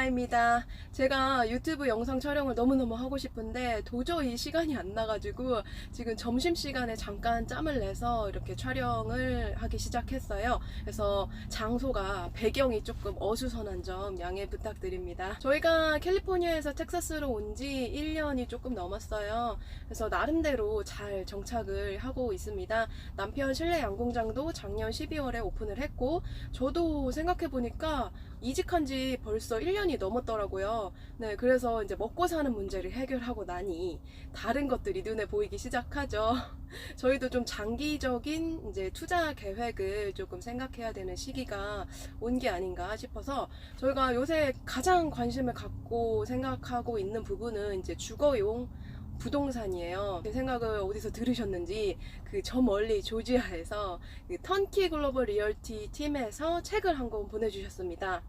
리아입니다. 제가 유튜브 영상 촬영을 너무너무 하고 싶은데 도저히 시간이 안 나가지고 지금 점심시간에 잠깐 짬을 내서 이렇게 촬영을 하기 시작했어요. 그래서 장소가 배경이 조금 어수선한 점 양해 부탁드립니다. 저희가 캘리포니아에서 텍사스로 온 지 1년이 조금 넘었어요. 그래서 나름대로 잘 정착을 하고 있습니다. 남편 실내 양공장도 작년 12월에 오픈을 했고 저도 생각해보니까 이직한 지 벌써 1년이 넘었더라고요. 네, 그래서 이제 먹고 사는 문제를 해결하고 나니 다른 것들이 눈에 보이기 시작하죠. 저희도 좀 장기적인 이제 투자 계획을 조금 생각해야 되는 시기가 온 게 아닌가 싶어서 저희가 요새 가장 관심을 갖고 생각하고 있는 부분은 이제 주거용 부동산이에요. 제 생각을 어디서 들으셨는지 그 저 멀리 조지아에서 그 턴키 글로벌 리얼티 팀에서 책을 한 권 보내주셨습니다.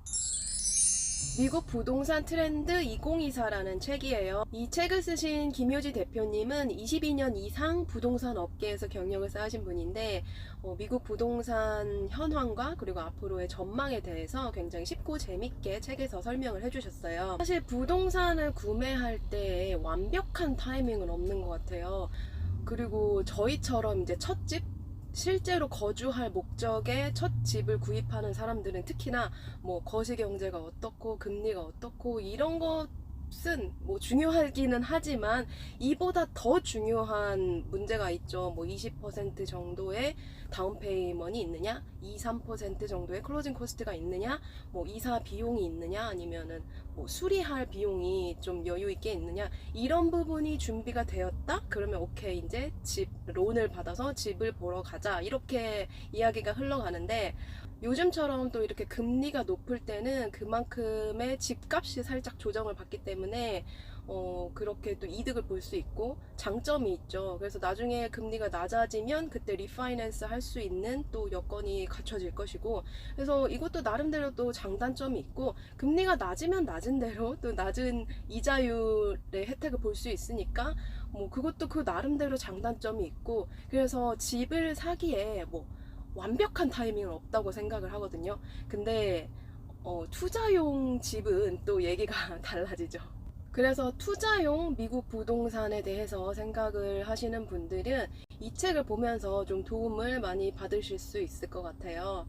미국 부동산 트렌드 2024라는 책이에요. 이 책을 쓰신 김효지 대표님은 22년 이상 부동산 업계에서 경력을 쌓으신 분인데 어, 미국 부동산 현황과 그리고 앞으로의 전망에 대해서 굉장히 쉽고 재밌게 책에서 설명을 해주셨어요. 사실 부동산을 구매할 때 완벽한 타이밍은 없는 것 같아요. 그리고 저희처럼 이제 첫 집, 실제로 거주할 목적의 첫 집을 구입하는 사람들은 특히나 뭐 거시 경제가 어떻고 금리가 어떻고 이런 것 은 뭐 중요하기는 하지만 이보다 더 중요한 문제가 있죠. 뭐 20% 정도의 다운 페이먼이 있느냐, 2, 3% 정도의 클로징 코스트가 있느냐, 뭐 이사 비용이 있느냐, 아니면은 뭐 수리할 비용이 좀 여유 있게 있느냐 이런 부분이 준비가 되었다. 그러면 오케이 이제 집 론을 받아서 집을 보러 가자 이렇게 이야기가 흘러가는데 요즘처럼 또 이렇게 금리가 높을 때는 그만큼의 집값이 살짝 조정을 받기 때문에 어, 그렇게 또 이득을 볼 수 있고 장점이 있죠. 그래서 나중에 금리가 낮아지면 그때 리파이낸스 할 수 있는 또 여건이 갖춰질 것이고 그래서 이것도 나름대로 또 장단점이 있고 금리가 낮으면 낮은 대로 또 낮은 이자율의 혜택을 볼 수 있으니까 뭐 그것도 그 나름대로 장단점이 있고 그래서 집을 사기에 뭐 완벽한 타이밍은 없다고 생각을 하거든요. 근데 어, 투자용 집은 또 얘기가 달라지죠. 그래서 투자용 미국 부동산에 대해서 생각을 하시는 분들은 이 책을 보면서 좀 도움을 많이 받으실 수 있을 것 같아요.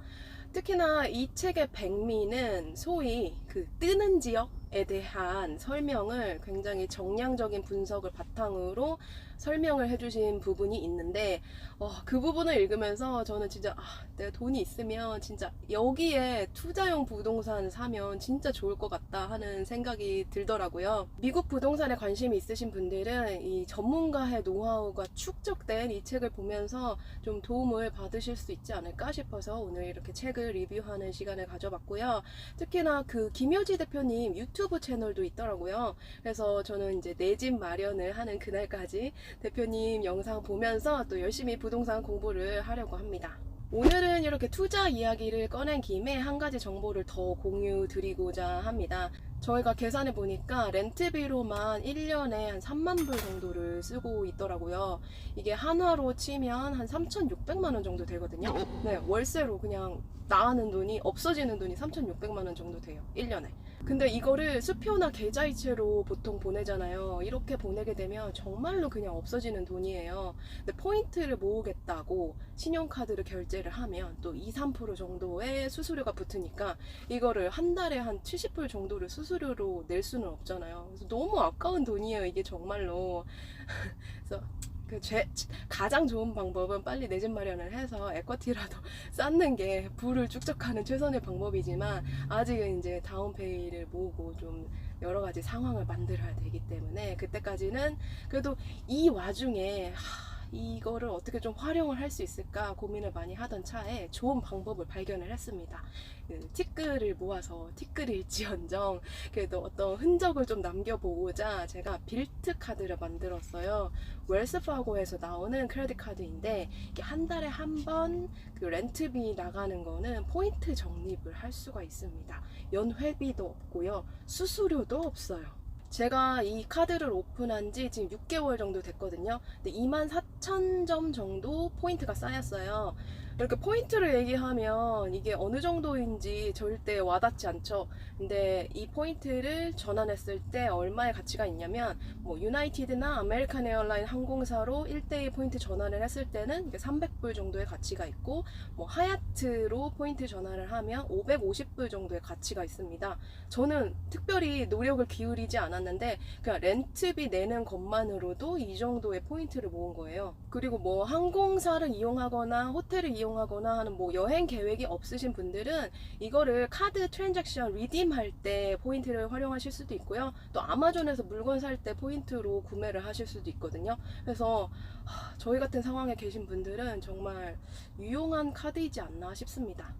특히나 이 책의 백미는 소위 그 뜨는 지역 에 대한 설명을 굉장히 정량적인 분석을 바탕으로 설명을 해주신 부분이 있는데 어, 그 부분을 읽으면서 저는 진짜 아, 내가 돈이 있으면 진짜 여기에 투자용 부동산 사면 진짜 좋을 것 같다 하는 생각이 들더라고요. 미국 부동산에 관심이 있으신 분들은 이 전문가의 노하우가 축적된 이 책을 보면서 좀 도움을 받으실 수 있지 않을까 싶어서 오늘 이렇게 책을 리뷰하는 시간을 가져봤고요. 특히나 그 김효지 대표님 유튜브 채널도 있더라고요. 그래서 저는 이제 내 집 마련을 하는 그날까지 대표님 영상 보면서 또 열심히 부동산 공부를 하려고 합니다. 오늘은 이렇게 투자 이야기를 꺼낸 김에 한 가지 정보를 더 공유 드리고자 합니다. 저희가 계산해 보니까 렌트비로만 1년에 한 3만 불 정도를 쓰고 있더라고요. 이게 한화로 치면 한 3,600만 원 정도 되거든요. 네, 월세로 그냥 나가는 돈이 없어지는 돈이 3,600만 원 정도 돼요. 1년에. 근데 이거를 수표나 계좌이체로 보통 보내잖아요. 이렇게 보내게 되면 정말로 그냥 없어지는 돈이에요. 근데 포인트를 모으겠다고 신용카드를 결제를 하면 또 2, 3% 정도의 수수료가 붙으니까 이거를 한 달에 한 70불 정도를 수수료 로 낼 수는 없잖아요. 그래서 너무 아까운 돈이에요. 이게 정말로. 그래서 그 제, 가장 좋은 방법은 빨리 내 집 마련을 해서 에쿼티라도 쌓는 게 부를 축적하는 최선의 방법이지만 아직은 이제 다운페이를 모으고 좀 여러 가지 상황을 만들어야 되기 때문에 그때까지는 그래도 이 와중에 하, 이거를 어떻게 좀 활용을 할 수 있을까 고민을 많이 하던 차에 좋은 방법을 발견을 했습니다. 그 티끌을 모아서 티끌일지언정 그래도 어떤 흔적을 좀 남겨보고자 제가 빌트 카드를 만들었어요. 웰스파고에서 나오는 크레딧 카드인데 이게 한 달에 한 번 그 렌트비 나가는 거는 포인트 적립을 할 수가 있습니다. 연회비도 없고요. 수수료도 없어요. 제가 이 카드를 오픈한 지 지금 6개월 정도 됐거든요. 근데 2만 4천 점 정도 포인트가 쌓였어요. 이렇게 포인트를 얘기하면 이게 어느 정도인지 절대 와닿지 않죠. 근데 이 포인트를 전환했을 때 얼마의 가치가 있냐면 뭐 유나이티드나 아메리칸 에어라인 항공사로 1대1 포인트 전환을 했을 때는 이게 300불 정도의 가치가 있고 뭐 하얏트로 포인트 전환을 하면 550불 정도의 가치가 있습니다. 저는 특별히 노력을 기울이지 않았는데 그냥 렌트비 내는 것만으로도 이 정도의 포인트를 모은 거예요. 그리고 뭐 항공사를 이용하거나 호텔을 이용 하거나 하는 뭐 여행 계획이 없으신 분들은 이거를 카드 트랜잭션 리딤할 때 포인트를 활용하실 수도 있고요. 또 아마존에서 물건 살 때 포인트로 구매를 하실 수도 있거든요. 그래서 하, 저희 같은 상황에 계신 분들은 정말 유용한 카드이지 않나 싶습니다.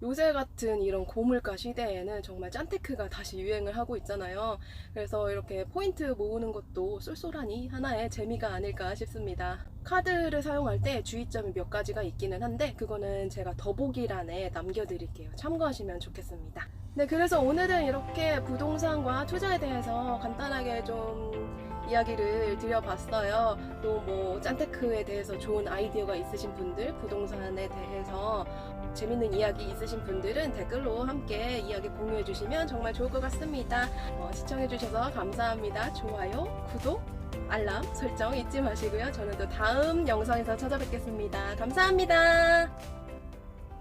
요새 같은 이런 고물가 시대에는 정말 짠테크가 다시 유행을 하고 있잖아요. 그래서 이렇게 포인트 모으는 것도 쏠쏠하니 하나의 재미가 아닐까 싶습니다. 카드를 사용할 때 주의점이 몇 가지가 있기는 한데 그거는 제가 더보기란에 남겨드릴게요. 참고하시면 좋겠습니다. 네, 그래서 오늘은 이렇게 부동산과 투자에 대해서 간단하게 좀 이야기를 드려봤어요. 또 뭐 짠테크에 대해서 좋은 아이디어가 있으신 분들, 부동산에 대해서 재밌는 이야기 있으신 분들은 댓글로 함께 이야기 공유해 주시면 정말 좋을 것 같습니다. 어, 시청해 주셔서 감사합니다. 좋아요, 구독, 알람 설정 잊지 마시고요. 저는 또 다음 영상에서 찾아뵙겠습니다. 감사합니다.